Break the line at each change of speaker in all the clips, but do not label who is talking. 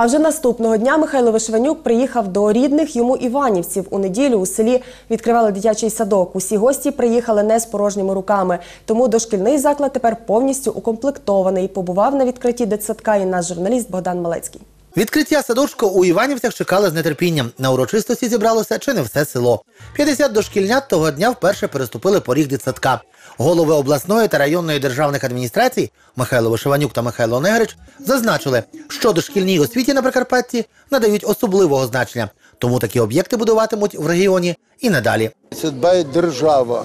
А вже наступного дня Михайло Вишванюк приїхав до рідних йому іванівців. У неділю у селі відкривали дитячий садок. Усі гості приїхали не з порожніми руками. Тому дошкільний заклад тепер повністю укомплектований. Побував на відкритті дитсадка і наш журналіст Богдан Малецький.
Відкриття садочку у Іванівцях чекали з нетерпінням. На урочистості зібралося чи не все село. 50 дошкільнят того дня вперше переступили поріг дитсадка. Голови обласної та районної державних адміністрацій Михайло Вишиванюк та Михайло Негрич зазначили, що дошкільній освіті на Прикарпатті надають особливого значення, тому такі об'єкти будуватимуть в регіоні і надалі.
Це дбає держава.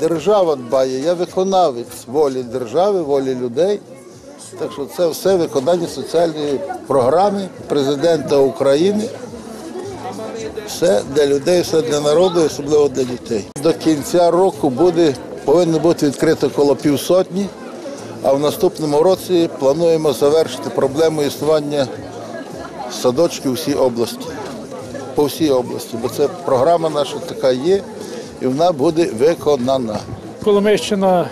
Держава дбає, я виконавець волі держави, волі людей. Так що це все виконання соціальної програми президента України. Все для людей, все для народу, особливо для дітей. До кінця року буде, повинно бути відкрито коло півсотні, а в наступному році плануємо завершити проблему існування садочків всій області. По всій області, бо це програма наша така є, і вона буде виконана.
Коломийщина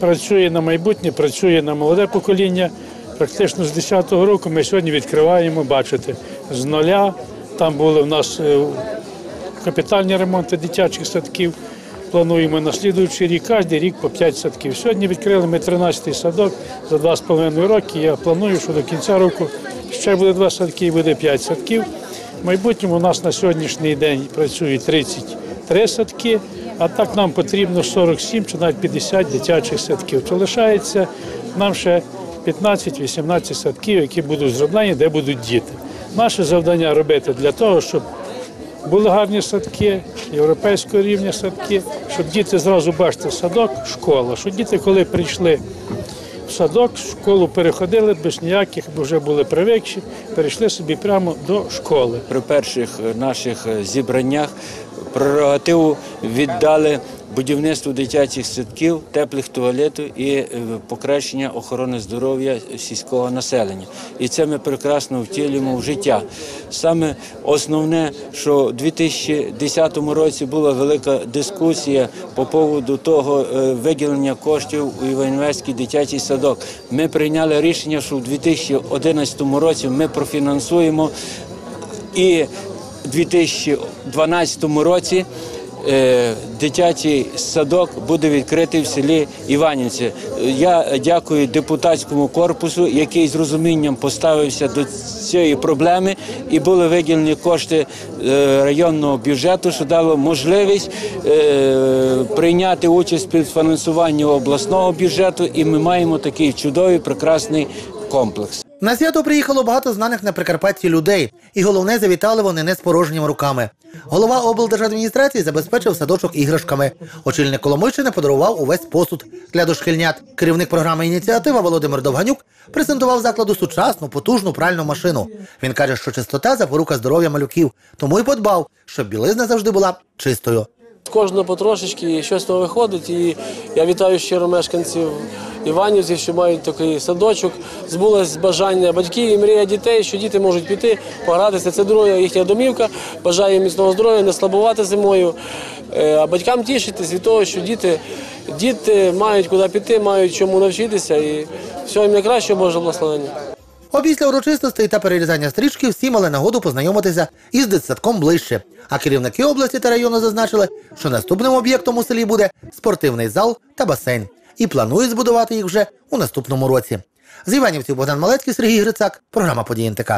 працює на майбутнє, працює на молоде покоління. Практично з 10-го року ми сьогодні відкриваємо, бачите, з нуля. Там були в нас е, капітальні ремонти дитячих садків. Плануємо на слідуючий рік, кожен рік по 5 садків. Сьогодні відкрили ми 13-й садок за 2,5 роки. Я планую, що до кінця року ще буде 2 садки і буде 5 садків. В майбутньому у нас на сьогоднішній день працює 33 садки, а так нам потрібно 47 чи навіть 50 дитячих садків. То лишається нам ще 15-18 садків, які будуть зроблені, де будуть діти. Наше завдання робити для того, щоб були гарні садки, європейського рівня садки, щоб діти зразу бачите, садок, школа. Щоб діти, коли прийшли в садок, в школу переходили без ніяких, бо вже були привикші, перейшли собі прямо до школи.
при перших е, наших е, зібраннях прерогативу віддали будівництву дитячих садків, теплих туалетів і е, покращення охорони здоров'я сільського населення. І це ми прекрасно втілюємо в життя. Саме основне, що у 2010 році була велика дискусія по поводу того е, виділення коштів у Іванівський дитячий садок. Ми прийняли рішення, що у 2011 році ми профінансуємо і 2012 році е, дитячий садок буде відкритий в селі Іванівці. Я дякую депутатському корпусу, який з розумінням поставився до цієї проблеми, і були виділені кошти е, районного бюджету, що дало можливість е, прийняти участь в співфінансуванні обласного бюджету, і ми маємо такий чудовий прекрасний комплекс.
На свято приїхало багато знаних на Прикарпатті людей, і головне завітали вони не з порожніми руками. Голова облдержадміністрації забезпечив садочок іграшками. Очільник Коломийщини подарував увесь посуд для дошкільнят. Керівник програми ініціатива Володимир Довганюк презентував закладу сучасну, потужну пральну машину. Він каже, що чистота запорука здоров'я малюків, тому й подбав, щоб білизна завжди була чистою.
Кожного потрошечки щось нове виходить. І я вітаю щиро мешканців Іванівців, що мають такий садочок. Збулось бажання батьків і мрія дітей, що діти можуть піти, погратися. Це друга їхня домівка. Бажаю міцного здоров'я, не слабувати зимою. Е, А батькам тішитись від того, що діти, діти мають куди піти, мають чому навчитися. І всього їм найкращого Божого благословення.
Опісля урочистостей та перерізання стрічки всі мали нагоду познайомитися із дитсадком ближче. А керівники області та району зазначили, що наступним об'єктом у селі буде спортивний зал та басейн. І планують збудувати їх вже у наступному році. З Іванівців Богдан Малецький, Сергій Грицак, програма «Події НТК».